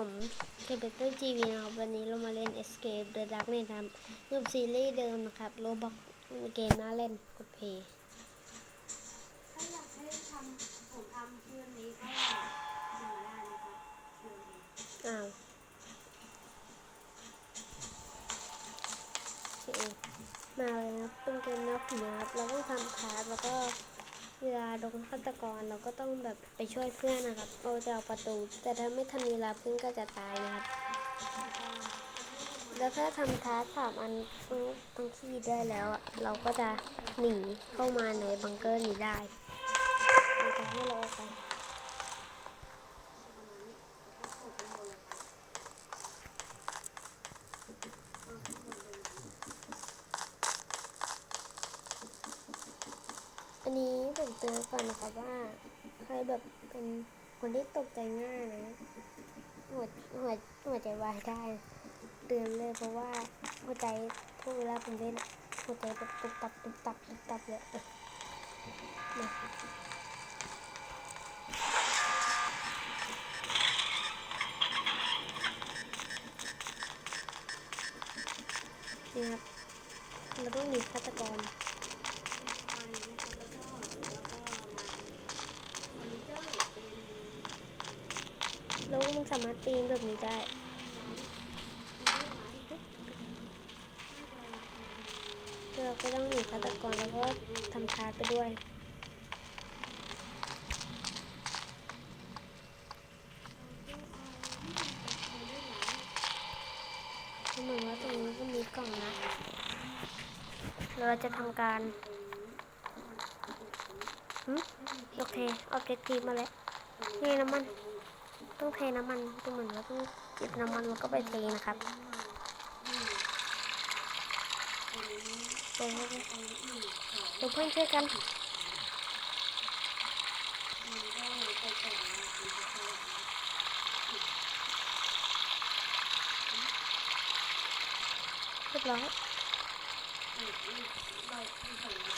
ผมเทเบเตอร์จีวีนะครับวันนี้เรามาเล่น Escape the Darknet นะครับกับซีรีส์เดิมนะครับโลบอกเกมน่าเล่นกดเพย์ถ้าอยากให้ทำผมทำคืนนี้ก็ทำได้นะครับคืนนี้อ้าวโอเคมาเลยนะเป็นเกมแนวผีนะครับเราต้องทำคาร์ดแล้วก็ เวลาโดนฆาตกรเราก็ต้องแบบไปช่วยเพื่อนนะครับเราจะเอาประตู แต่ถ้าไม่ทันเวลาเพื่อนก็จะตายนะครับ แล้วถ้าทำท้าสามอันต้องขี้ได้แล้วอะเราก็จะหนีเข้ามาในบังเกอร์นี้ได้เราจะให้เราไป อันนี้ผมเตือนก่อนนะครับว่า ใครแบบเป็นคนที่ตกใจง่ายนะหัวหัวหัวใจวายได้เตือนเลยเพราะว่าหัวใจพวกเวลาผมเล่นหัวใจแบบตุบตับตุบตับตุบตับเลยอะมานี่ครับเราต้องหนีฆาตกร สามารถปีนแบบนี้ได้เราก็ต้องหนีฆาตกรแล้วก็ทำทาไปด้วยเหมือนว่าตรงนี้ก็มีกล่องนะ เราจะทำการหึโอเคออบเจกตีมาแล้ว นี่น้ำมัน ต้องเทน้ำมันดูเหมือนว่าต้องหยิบน้ำมันแล้วก็ไปเทนะครับเดี๋ยวเพื่อนช่วยกันเรียบร้อย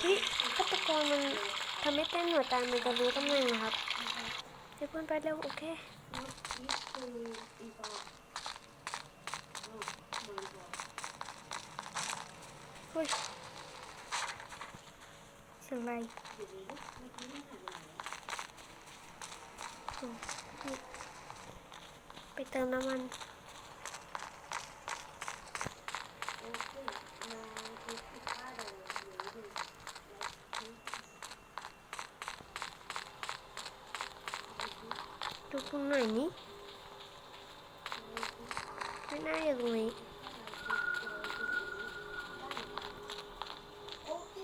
เฮ้ยฆาตกรมันทำให้เต้นหัวใจมันจะรู้ตำแหน่งนะครับเพื่อนไปเร็วเคนี่คืออีกอ่อนไปเติมน้ำมันโอเค มาคือคิด ว่าเดี๋ยวอยู่นี่แล้วดูตรงหน้าอยู่ตรงนี้โอเค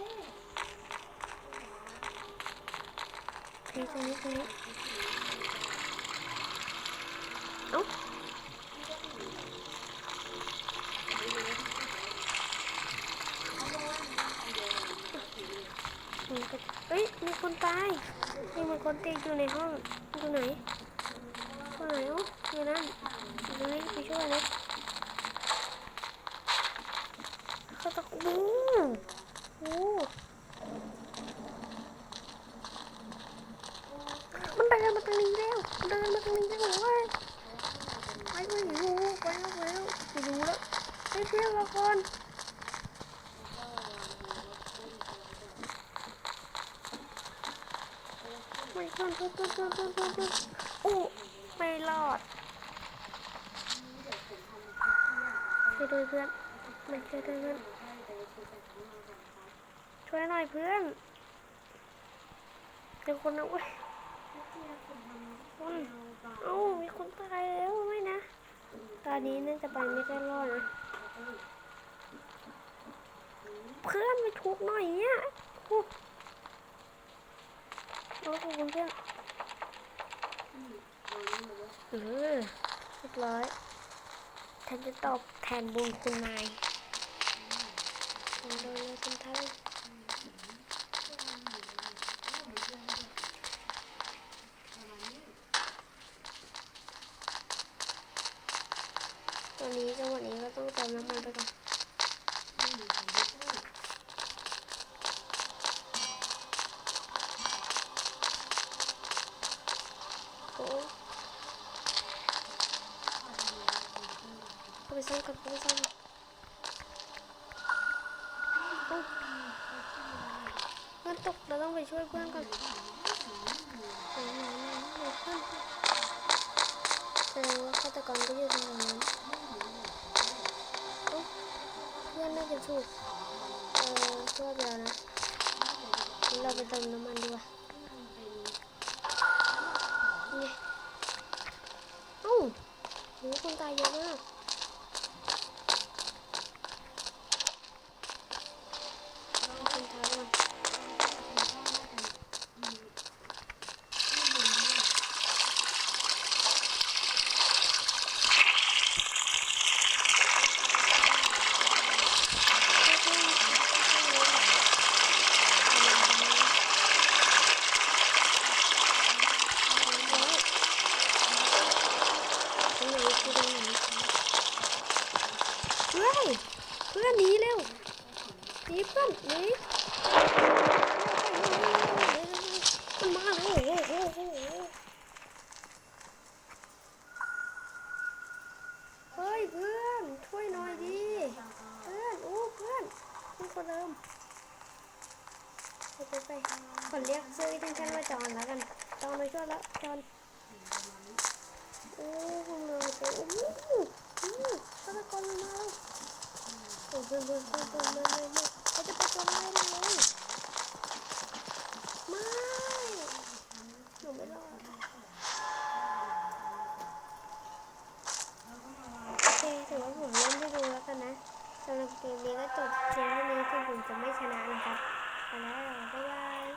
เฮ้ยตรงนี้ตรเอ้าเฮ้ย มีคนตายนี่มันคนติดอยู่ในห้องอยู่ไหนตรงไหนอ๋ออยู่นั่นอยู่ตรงนี้ไปช่วยเลยเขาตะโอ้โหมันเดินมาตรงนี้แล้ว มันเดินมาตรงนี้แล้วเว้ยไปไปอยู่ไปแล้วไปแล้วไปดูแล้วไปเที่ยวละก่อนไม่ก่อนก่อนก่อนก่อนก่อนก่อนก่อนโอ้ไม่รอดช่วยด้วยเพื่อนไม่ช่วยด้วยเพื่อนช่วยหน่อยเพื่อนเจอคนนะเว้ย เอ้ามีคนตายแล้วไม่นะ ตอนนี้น่าจะไปไม่ได้รอดนะ เพื่อนไปทุกหน่อยเนี่ยโอ้โอ้ขอบคุณเพื่อนเออเรียบร้อยฉันจะตอบแทนบุญคุณนายโดนเลยคุณท่าน ตอนนี้จังหวะนี้ก็ต้องเติมน้ำมันไปก่อนโอ้ไปซ่อมกันไปซ่อมเอ้าเพื่อนตกเราต้องไปช่วยเพื่อนก่อนไหนไหนไหนไหนเพื่อนดงว่าฆาตกรก็อยู่ตรงนั้น พื่อนน่าจะถูกเออช่วยไปแล้วนะงั้นเราไปเติมน้ำมันดีกว่านี่ไงเอ้าโหคนตายเยอะมาก คนท้ายก่อน เฮ้ยเพื่อนหนีเร็วหนีเพื่อนหนีมันมาแล้วโอ้โหโอ้โหเฮ้ยเพื่อนช่วยหน่อยดิเพื่อนโอ้เพื่อนเพื่อนคนเดิมไปไปไปขอเรียกซื้อที่ฉันว่าจอนแล้วกันจอนมาช่วยแล้วจอนโอ้พวกเราเจอโอ้โหโอ้โหฆาตกรมันมาแล้ว โอ้เพื่อนเพื่อนเพื่อนเพื่อนมาเลยมาเขาจะไปจนไล่เรเลยไม่หนูไม่รอดโอเคถือว่าผมเล่นให้ดูแล้วกันนะสำหรับเกมนี้ก็จบเพียงเท่านี้ถึงผมจะไม่ชนะนะครับไปแล้วบ๊ายบาย